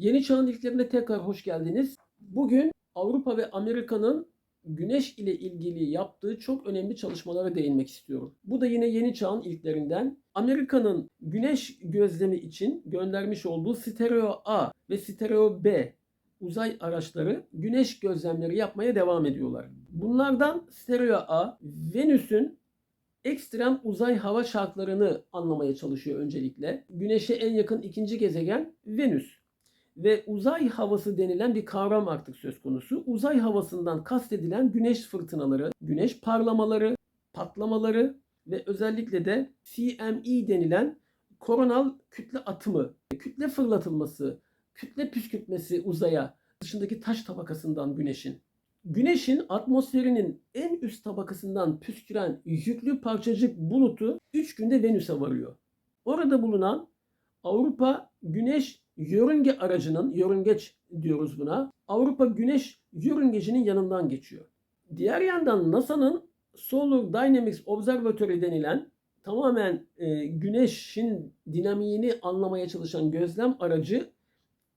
Yeni Çağın ilklerine tekrar hoş geldiniz. Bugün Avrupa ve Amerika'nın güneş ile ilgili yaptığı çok önemli çalışmalara değinmek istiyorum. Bu da yine Yeni Çağın ilklerinden. Amerika'nın güneş gözlemi için göndermiş olduğu Stereo A ve Stereo B uzay araçları güneş gözlemleri yapmaya devam ediyorlar. Bunlardan Stereo A, Venüs'ün ekstrem uzay hava şartlarını anlamaya çalışıyor öncelikle. Güneşe en yakın ikinci gezegen Venüs. Ve uzay havası denilen bir kavram artık söz konusu. Uzay havasından kastedilen güneş fırtınaları, güneş parlamaları, patlamaları ve özellikle de CME denilen koronal kütle atımı, kütle fırlatılması, kütle püskürtmesi uzaya dışındaki taş tabakasından güneşin. Güneşin atmosferinin en üst tabakasından püsküren yüklü parçacık bulutu 3 günde Venüs'e varıyor. Orada bulunan Avrupa Güneş Yörünge aracının, yörüngeç diyoruz buna, Avrupa Güneş Yörüngecinin yanından geçiyor. Diğer yandan NASA'nın Solar Dynamics Observatory denilen tamamen e, güneşin dinamiğini anlamaya çalışan gözlem aracı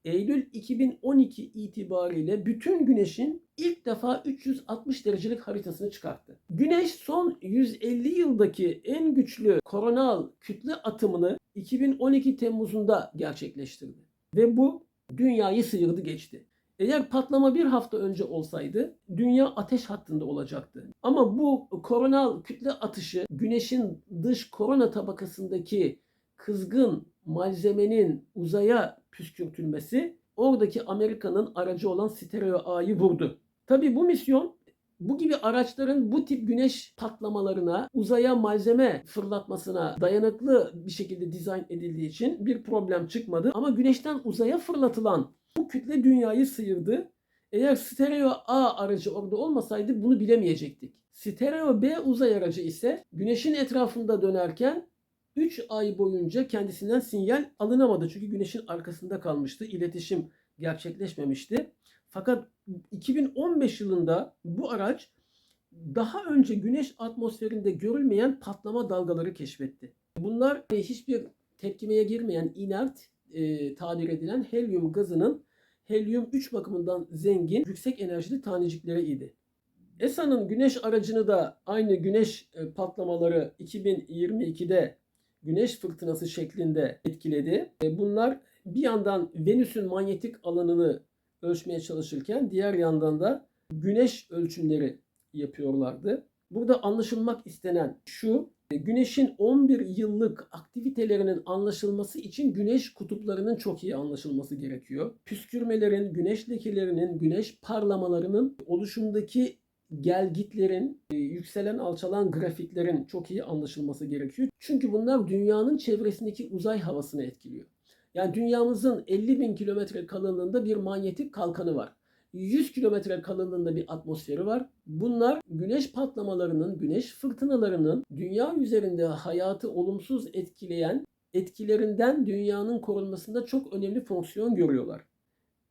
Eylül 2012 itibariyle bütün güneşin ilk defa 360 derecelik haritasını çıkarttı. Güneş son 150 yıldaki en güçlü koronal kütle atımını 2012 Temmuz'unda gerçekleştirdi. Ve bu dünyayı sıyırdı geçti. Eğer patlama bir hafta önce olsaydı dünya ateş hattında olacaktı. Ama bu koronal kütle atışı güneşin dış korona tabakasındaki kızgın malzemenin uzaya püskürtülmesi oradaki Amerika'nın aracı olan Stereo A'yı vurdu. Tabi bu misyon bu gibi araçların bu tip güneş patlamalarına, uzaya malzeme fırlatmasına dayanıklı bir şekilde dizayn edildiği için bir problem çıkmadı. Ama güneşten uzaya fırlatılan bu kütle dünyayı sıyırdı. Eğer Stereo A aracı orada olmasaydı bunu bilemeyecektik. Stereo B uzay aracı ise güneşin etrafında dönerken 3 ay boyunca kendisinden sinyal alınamadı. Çünkü güneşin arkasında kalmıştı. İletişim gerçekleşmemişti. Fakat 2015 yılında bu araç daha önce güneş atmosferinde görülmeyen patlama dalgaları keşfetti. Bunlar hiçbir tepkimeye girmeyen inert e, tabir edilen helyum gazının helyum 3 bakımından zengin yüksek enerjili tanecikleri idi. ESA'nın güneş aracını da aynı güneş e, patlamaları 2022'de güneş fırtınası şeklinde etkiledi. E, bunlar bir yandan Venüs'ün manyetik alanını ölçmeye çalışırken diğer yandan da güneş ölçümleri yapıyorlardı. Burada anlaşılmak istenen şu, e, güneşin 11 yıllık aktivitelerinin anlaşılması için güneş kutuplarının çok iyi anlaşılması gerekiyor. Püskürmelerin, güneş lekelerinin, güneş parlamalarının oluşumdaki gelgitlerin, e, yükselen alçalan grafiklerin çok iyi anlaşılması gerekiyor. Çünkü bunlar dünyanın çevresindeki uzay havasını etkiliyor. Yani dünyamızın 50 bin kilometre kalınlığında bir manyetik kalkanı var. 100 kilometre kalınlığında bir atmosferi var. Bunlar güneş patlamalarının, güneş fırtınalarının dünya üzerinde hayatı olumsuz etkileyen etkilerinden dünyanın korunmasında çok önemli fonksiyon görüyorlar.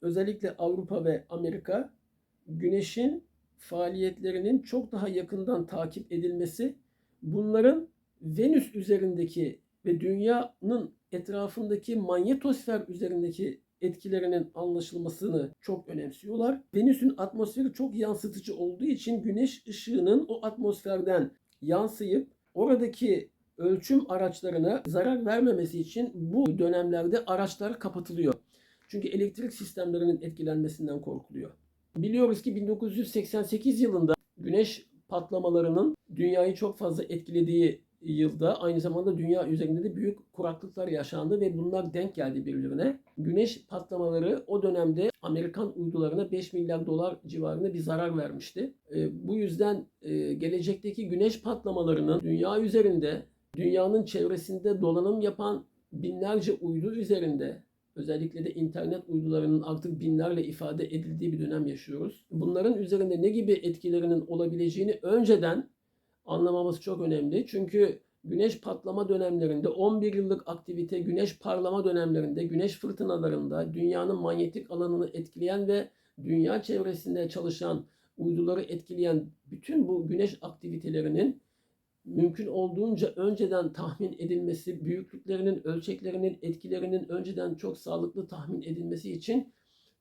Özellikle Avrupa ve Amerika güneşin faaliyetlerinin çok daha yakından takip edilmesi, bunların Venüs üzerindeki ve dünyanın etrafındaki manyetosfer üzerindeki etkilerinin anlaşılmasını çok önemsiyorlar. Venüs'ün atmosferi çok yansıtıcı olduğu için güneş ışığının o atmosferden yansıyıp oradaki ölçüm araçlarına zarar vermemesi için bu dönemlerde araçlar kapatılıyor. Çünkü elektrik sistemlerinin etkilenmesinden korkuluyor. Biliyoruz ki 1988 yılında güneş patlamalarının dünyayı çok fazla etkilediği yılda aynı zamanda dünya üzerinde de büyük kuraklıklar yaşandı ve bunlar denk geldi birbirine. Güneş patlamaları o dönemde Amerikan uydularına 5 milyar dolar civarında bir zarar vermişti. E, bu yüzden e, gelecekteki güneş patlamalarının dünya üzerinde, dünyanın çevresinde dolanım yapan binlerce uydu üzerinde Özellikle de internet uydularının artık binlerle ifade edildiği bir dönem yaşıyoruz. Bunların üzerinde ne gibi etkilerinin olabileceğini önceden anlamamız çok önemli. Çünkü güneş patlama dönemlerinde 11 yıllık aktivite güneş parlama dönemlerinde güneş fırtınalarında dünyanın manyetik alanını etkileyen ve dünya çevresinde çalışan uyduları etkileyen bütün bu güneş aktivitelerinin mümkün olduğunca önceden tahmin edilmesi, büyüklüklerinin, ölçeklerinin, etkilerinin önceden çok sağlıklı tahmin edilmesi için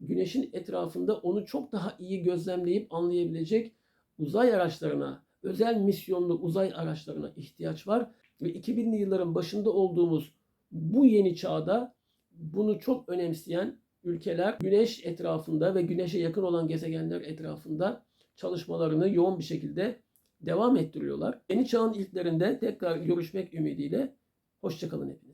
Güneş'in etrafında onu çok daha iyi gözlemleyip anlayabilecek uzay araçlarına, özel misyonlu uzay araçlarına ihtiyaç var. Ve 2000'li yılların başında olduğumuz bu yeni çağda bunu çok önemseyen ülkeler Güneş etrafında ve Güneş'e yakın olan gezegenler etrafında çalışmalarını yoğun bir şekilde devam ettiriyorlar. Yeni çağın ilklerinde tekrar görüşmek ümidiyle hoşçakalın hepiniz.